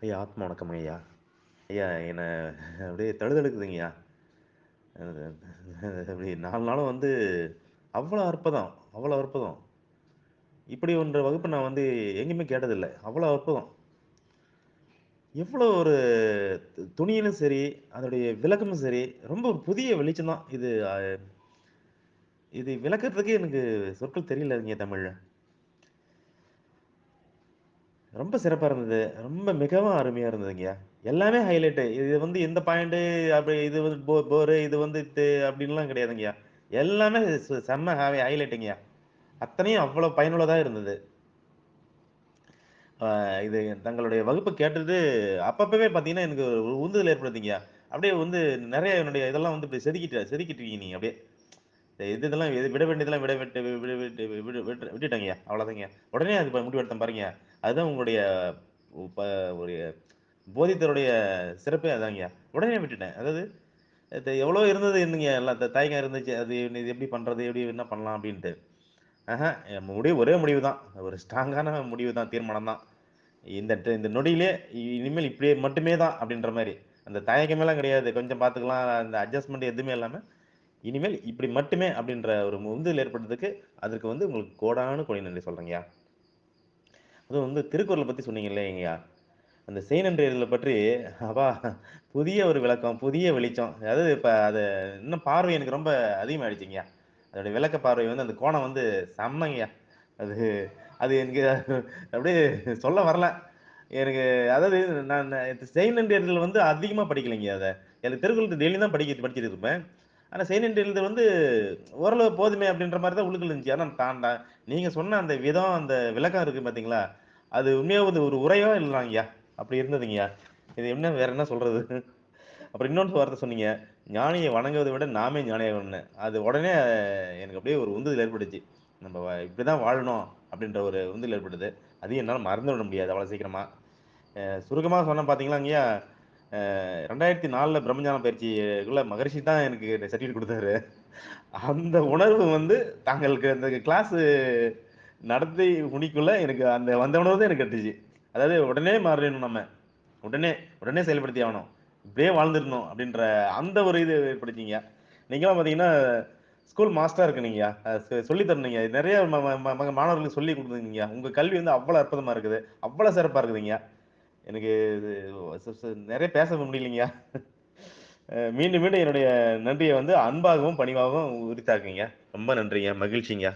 ஐயா ஆத்மா வணக்கம் ஐயா. ஐயா என்னை அப்படியே தழுதழுக்குதுங்கய்யா அப்படி நாலு நாளும் வந்து அவ்வளோ அற்புதம் அவ்வளோ அற்புதம். இப்படி ஒன்ற வகுப்பு நான் வந்து எங்கேயுமே கேட்டதில்லை. அவ்வளோ அற்புதம். எவ்வளோ ஒரு து- துணியிலும் சரி அதோடைய விளக்கமும் சரி ரொம்ப ஒரு புதிய வெளிச்சம் தான். இது இது விளக்கறதுக்கு எனக்கு சொற்கள் தெரியல இங்கே தமிழில் ரொம்ப சிறப்பா இருந்தது. ரொம்ப மிகவும் அருமையா இருந்ததுங்கய்யா எல்லாமே ஹைலைட்டு இது வந்து இந்த பாயிண்ட்டு அப்படி இது வந்து போ போரு இது வந்து இது அப்படின்லாம் கிடையாதுங்கய்யா எல்லாமே சு- செம்ம ஹைலைட்டுங்கய்யா அத்தனையும் அவ்வளோ பயனுள்ளதாக இருந்தது. இது தங்களுடைய வகுப்பு கேட்டது அப்பப்பவே பார்த்தீங்கன்னா எனக்கு ஒரு உந்துதல் ஏற்படுத்திங்கய்யா அப்படியே வந்து நிறைய என்னுடைய இதெல்லாம் வந்து இப்படி செதுக்கிட்டு செதுக்கிட்டு நீங்க அப்படியே. இது இதெல்லாம் இது விட வேண்டியதெல்லாம் விட விட்டு விட விட்டு விட்டு விட்டு விட்டுட்டேங்கய்யா. அவ்வளோதாங்க உடனே அது ப- முடிவெடுத்தேன் பாருங்க அதுதான் உங்களுடைய ஒரு போதித்தருடைய சிறப்பே அதாங்கய்யா. உடனே விட்டுட்டேன். அதாவது எவ்வளோ இருந்தது என்னங்க எல்லாம் த- இருந்துச்சு. அது இது எப்படி பண்ணுறது எப்படி என்ன பண்ணலாம் அப்படின்ட்டு. ஆஹா என் முடிவு ஒரே முடிவு தான் ஒரு ஸ்ட்ராங்கான முடிவு தான் தீர்மானம் தான் இந்த இந்த நொடியிலே இனிமேல் இப்படியே மட்டுமே தான் அப்படின்ற மாதிரி. அந்த தயக்கமெல்லாம் கிடையாது. கொஞ்சம் பார்த்துக்கலாம். அந்த அட்ஜஸ்ட்மெண்ட் எதுவுமே இல்லாமல் இனிமேல் இப்படி மட்டுமே அப்படின்ற ஒரு உந்துதல் ஏற்படுறதுக்கு அதற்கு வந்து உங்களுக்கு கோடானு கொடி நன்றி சொல்கிறேங்கய்யா அதுவும் வந்து திருக்குறளை பற்றி சொன்னீங்க இல்லைங்கய்யா. அந்த செய்நன்றியர்களை பற்றி அப்பா புதிய ஒரு விளக்கம் புதிய வெளிச்சம். அதாவது இப்போ அது இன்னும் பார்வை எனக்கு ரொம்ப அதிகமாகிடுச்சிங்கய்யா அதோடைய விளக்க பார்வை வந்து அந்த கோணம் வந்து செம்மங்கய்யா. அது அது எனக்கு அப்படியே சொல்ல வரல. எனக்கு அதாவது நான் செய்நன்றியர்கள் வந்து அதிகமாக படிக்கலைங்க அதை. எனக்கு திருக்குறள் டெய்லி தான் படிக்க படிச்சுட்டு இருப்பேன். ஆனால் செய்நன்றியர்கள் வந்து ஓரளவு போதுமே அப்படின்ற மாதிரி தான் உள்ளுக்கு இருந்துச்சு. ஆனால் தாண்டா நீங்கள் சொன்ன அந்த விதம் அந்த விளக்கம் இருக்குது பார்த்தீங்களா அது உண்மையாக வந்து ஒரு உரையோ இல்லைங்கய்யா? அப்படி இருந்ததுங்கய்யா? இது என்ன வேற என்ன சொல்றது? அப்புறம் இன்னொன்று வார்த்தை சொன்னீங்க. ஞானியை வணங்குவதை விட நாமே ஞானியாகணும்னு. அது உடனே எனக்கு அப்படியே ஒரு உந்துதல் ஏற்பட்டுச்சு. நம்ம இப்படி தான் வாழணும் அப்படின்ற ஒரு உந்துதல் ஏற்படுது அதையும் என்னால் மறந்து விட முடியாது அவ்வளோ சீக்கிரமாக சுருக்கமாக சொன்னால் பார்த்தீங்களா பார்த்தீங்களாங்கய்யா ரெண்டாயிரத்தி நாலில் பிரம்மஞான பயிற்சிக்குள்ள மகரிஷி தான் எனக்கு சர்டிஃபிகேட் கொடுத்தாரு. அந்த உணர்வு வந்து தாங்களுக்கு அந்த கிளாஸ் நடத்தி முடிக்குள்ள எனக்கு அந்த வந்த உணர்வு தான் எனக்கு கட்டுச்சு. அதாவது உடனே மாறிடணும் நம்ம. உடனே உடனே செயல்படுத்தி ஆகணும். இப்படியே வாழ்ந்துடணும் அப்படின்ற அந்த ஒரு இது ஏற்படுத்திங்க நீங்களாம் பார்த்தீங்கன்னா ஸ்கூல் மாஸ்டராக இருக்குனீங்க சொல்லி தரணுங்க நிறைய ம- ம- மாணவர்களுக்கு சொல்லி கொடுத்துருங்க உங்கள் கல்வி வந்து அவ்வளோ அற்புதமாக இருக்குது. அவ்வளோ சிறப்பாக இருக்குதுங்க எனக்கு இது நிறைய பேச முடியலைங்க மீண்டும் மீண்டும் என்னுடைய நன்றியை வந்து அன்பாகவும் பணிவாகவும் உரித்தாக்குங்க ரொம்ப நன்றிங்க மகிழ்ச்சிங்க